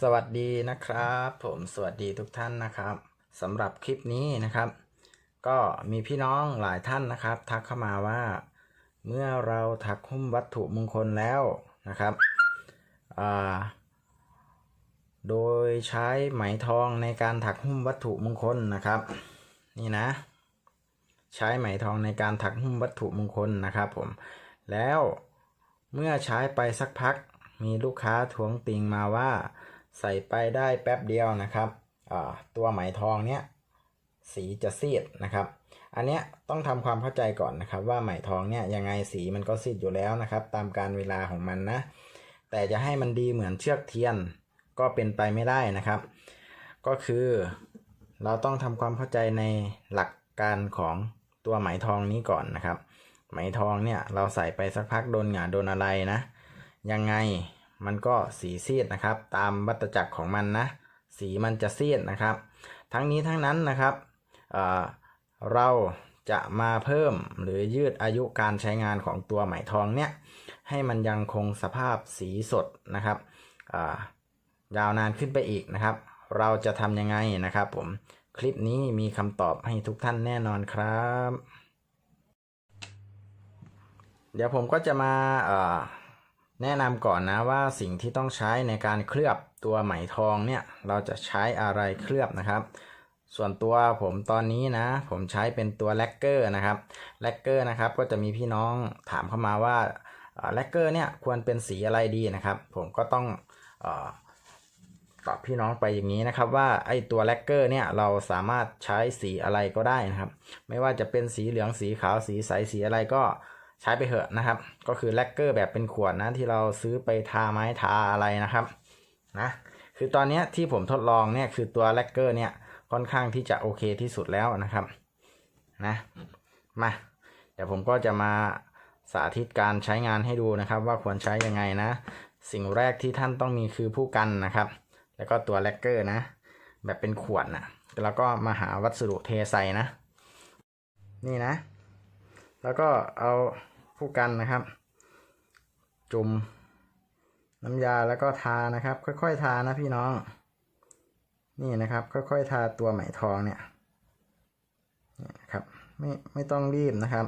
สวัสดีนะครับ ผมสวัสดีทุกท่านนะครับสำหรับคลิปนี้นะครับ ก็มีพี่น้องหลายท่านนะครับ ทักเข้ามาว่า เมื่อเราถักหุ้มวัตถุมงคลแล้วนะครับโดยใช้ไหมทองในการถักหุ้มวัตถุมงคลนะครับ นี่นะ ใช้ไหมทองในการถักหุ้มวัตถุมงคลนะครับผมแล้วเมื่อใช้ไปสักพักมีลูกค้าทวงติงมาว่า ใส่ไปได้แป๊บเดียวนะครับตัวไหมทองเนี้ยสีจะซีดนะครับ อันเนี้ยต้องทำความเข้าใจก่อนนะครับ ว่าไหมทองเนี่ยยังไงสีมันก็ซีดอยู่แล้วนะครับ ตามการเวลาของมันนะ แต่จะให้มันดีเหมือนเชือกเทียนก็เป็นไปไม่ได้นะครับ ก็คือเราต้องทำความเข้าใจในหลักการของตัวไหมทองนี้ก่อนนะครับ ไหมทองเนี่ยเราใส่ไปสักพักโดนหงาโดนอะไรนะ ยังไง มันก็สีซีดนะครับ ตามวัตจักรของมันนะ สีมันจะซีดนะครับ ทั้งนี้ทั้งนั้นนะครับเเราจะมาเพิ่มหรือยืดอายุการใช้งานของตัวไหมทองเนี่ยให้มันยังคงสภาพสีสดนะครับยาวนานขึ้นไปอีกนะครับ เราจะทำยังไงนะครับ ผมคลิปนี้มีคำตอบให้ทุกท่านแน่นอนครับ เดี๋ยวผมก็จะมา แนะนำก่อนนะว่าสิ่งที่ต้องใช้ในการเคลือบตัวไหมทองเนี่ยเราจะใช้อะไรเคลือบนะครับ ส่วนตัวผมตอนนี้นะ ผมใช้เป็นตัวแลกเกอร์นะครับแลกเกอร์นะครับก็จะมีพี่น้องถามเข้ามาว่าแลกเกอร์เนี่ยควรเป็นสีอะไรดีนะครับ ผมก็ต้องออตอบพี่น้องไปอย่างนี้นะครับว่าไอตัวแลกเกอร์เนี่ยเราสามารถใช้สีอะไรก็ได้นะครับ ไม่ว่าจะเป็นสีเหลืองสีขาวสีใสสีอะไรก็ ใช้ไปเถอะนะครับ ก็คือแลกเกอร์แบบเป็นขวดนะที่เราซื้อไปทาไม้ทาอะไรนะครับนะคือตอนนี้ที่ผมทดลองเนี่ยคือตัวแลกเกอร์เนี่ยค่อนข้างที่จะโอเคที่สุดแล้วนะครับนะมาเดี๋ยวผมก็จะมาสาธิตการใช้งานให้ดูนะครับ ว่าควรใช้ยังไงนะ สิ่งแรกที่ท่านต้องมีคือผู้กันนะครับ แล้วก็ตัวแลกเกอร์นะ แบบเป็นขวดนะแล้วก็มาหาวัสดุเทใส่นะ นี่นะ แล้วก็เอา ผู้กันนะครับ จุ่มน้ำยาแล้วก็ทานะครับ ค่อยๆทานะพี่น้อง นี่นะครับ ค่อยๆทาตัวไหมทองเนี่ยนะครับไม่ไม่ต้องรีบนะครับ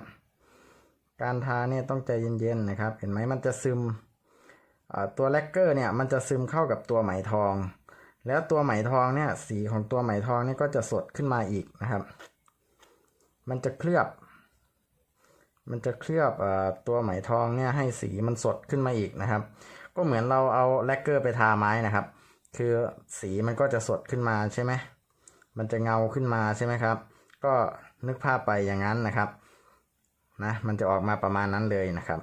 การทาเนี่ยต้องใจเย็นๆนะครับ เห็นไหมมันจะซึมตัวแลกเกอร์เนี่ยมันจะซึมเข้ากับตัวไหมทอง แล้วตัวไหมทองเนี่ยสีของตัวไหมทองเนี่ยก็จะสดขึ้นมาอีกนะครับ มันจะเคลือบ มันจะเคลือบอตัวไหมทองเนี่ยให้สีมันสดขึ้นมาอีกนะครับ ก็เหมือนเราเอาแลกเกอร์ไปทาไม้นะครับ คือสีมันก็จะสดขึ้นมาใช่ไหมมันจะเงาขึ้นมาใช่ไหมครับ ก็นึกภาพไปอย่างนั้นนะครับนะมันจะออกมาประมาณนั้นเลยนะครับ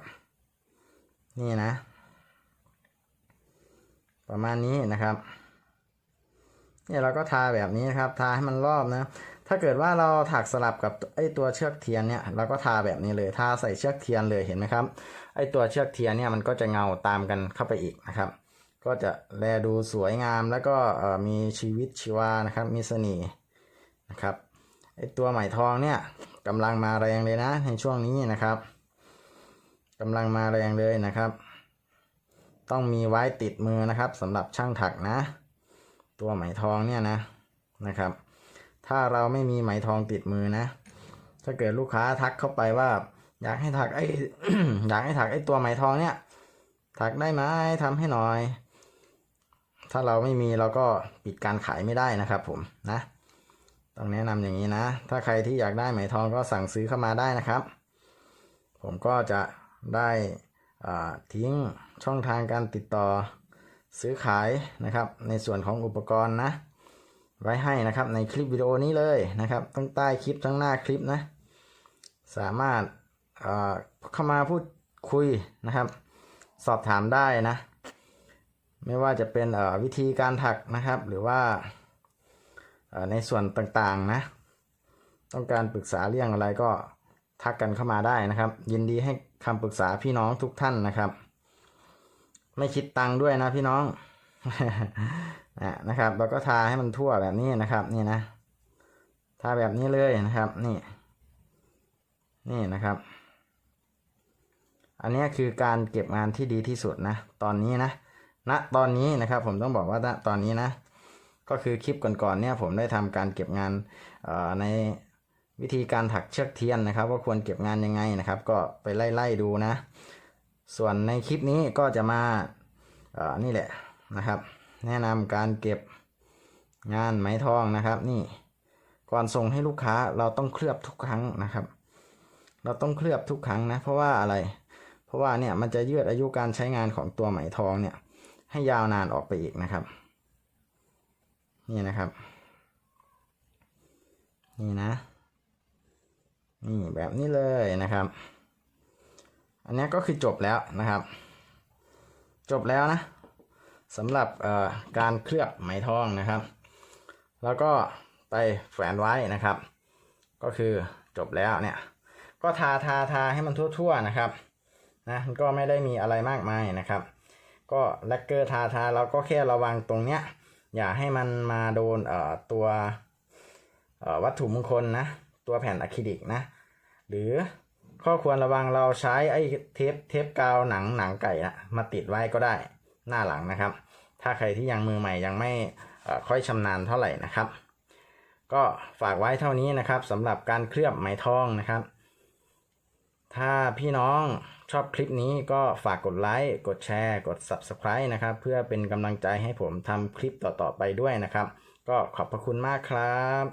นี่นะ ประมาณนี้นะครับเนี่ยเราก็ทาแบบนี้นะครับ ทาให้มันรอบนะ ถ้าเกิดว่าเราถักสลับกับไอตัวเชือกเทียนเนี่ยเราก็ทาแบบนี้เลยทาใส่เชือกเทียนเลยเห็นไหมครับไอตัวเชือกเทียนเนี่ยมันก็จะเงาตามกันเข้าไปอีกนะครับ ก็จะแลดูสวยงามแล้วก็มีชีวิตชีวานะครับ มีเสน่ห์นะครับไอตัวไหมทองเนี่ยกำลังมาแรงเลยนะในช่วงนี้นะครับกำลังมาแรงเลยนะครับ ต้องมีไว้ติดมือนะครับสำหรับช่างถักนะ ตัวไหมทองเนี่ยนะนะครับ ถ้าเราไม่มีไหมทองติดมือนะ ถ้าเกิดลูกค้าทักเข้าไปว่า อยากให้ถักไอ้อยากให้ถักไอ้ตัวไหมทองเนี่ย ถักได้ไหมทำให้หน่อย ถ้าเราไม่มีเราก็ปิดการขายไม่ได้นะครับ ผมนะต้องแนะนำอย่างนี้นะ ถ้าใครที่อยากได้ไหมทองก็สั่งซื้อเข้ามาได้นะครับ ผมก็จะได้ทิ้งช่องทางการติดต่อซื้อขายนะครับ ในส่วนของอุปกรณ์นะ ไว้ให้นะครับในคลิปวิดีโอนี้เลยนะครับตั้งใต้คลิปทั้งหน้าคลิปนะ สามารถเอ่อเข้ามาพูดคุยนะครับ สอบถามได้นะ ไม่ว่าจะเป็นเอ่อวิธีการถักนะครับ หรือว่าในส่วนต่างๆนะ ต้องการปรึกษาเรื่องอะไรก็ทักกันเข้ามาได้นะครับ ยินดีให้คำปรึกษาพี่น้องทุกท่านนะครับ ไม่คิดตังค์ด้วยนะพี่น้อง อะนะครับเราก็ทาให้มันทั่วแบบนี้นะครับ นี่นะ ทาแบบนี้เลยนะครับ นี่ นี่นะครับ อันนี้คือการเก็บงานที่ดีที่สุดนะ ตอนนี้นะณณตอนนี้นะครับ ผมต้องบอกว่าณตอนนี้นะ ก็คือคลิปก่อนๆเนี่ย ผมได้ทำการเก็บงานในวิธีการถักเชือกเทียนนะครับ ว่าควรเก็บงานยังไงนะครับ ก็ไปไล่ๆดูนะ ส่วนในคลิปนี้ก็จะมานี่แหละนะครับ แนะนำการเก็บงานไหมทองนะครับ นี่ ก่อนส่งให้ลูกค้าเราต้องเคลือบทุกครั้งนะครับ เราต้องเคลือบทุกครั้งนะ เพราะว่าอะไร เพราะว่าเนี่ยมันจะยืดอายุการใช้งานของตัวไหมทองเนี่ย ให้ยาวนานออกไปอีกนะครับ นี่นะครับ นี่นะนี่แบบนี้เลยนะครับ อันนี้ก็คือจบแล้วนะครับ จบแล้วนะ สำหรับการเคลือบไหมทองนะครับ แล้วก็ไปแฝวนไว้นะครับ ก็คือจบแล้วเนี่ย ก็ทาทาทาให้มันทั่วๆนะครับนะมันก็ไม่ได้มีอะไรมากมายนะครับ ก็แลกเกอร์ทาทาเราก็แค่ระวังตรงเนี้ยอย่าให้มันมาโดนเอ่อตัววัตถุมงคลนะ ตัวแผ่นอะคริลิกนะ หรือข้อควรระวังเราใช้ไอ้เทปเทปกาวหนังหนังไก่นะมาติดไว้ก็ได้ หน้าหลังนะครับ ถ้าใครที่ยังมือใหม่ยังไม่ค่อยชำนาญเท่าไหร่นะครับ ก็ฝากไว้เท่านี้นะครับสำหรับการเคลือบไหมทองนะครับ ถ้าพี่น้องชอบคลิปนี้ก็ฝากกดไลค์กดแชร์ กด Subscribe นะครับ เพื่อเป็นกำลังใจให้ผมทำคลิปต่อๆไปด้วยนะครับ ก็ขอบพระคุณมากครับ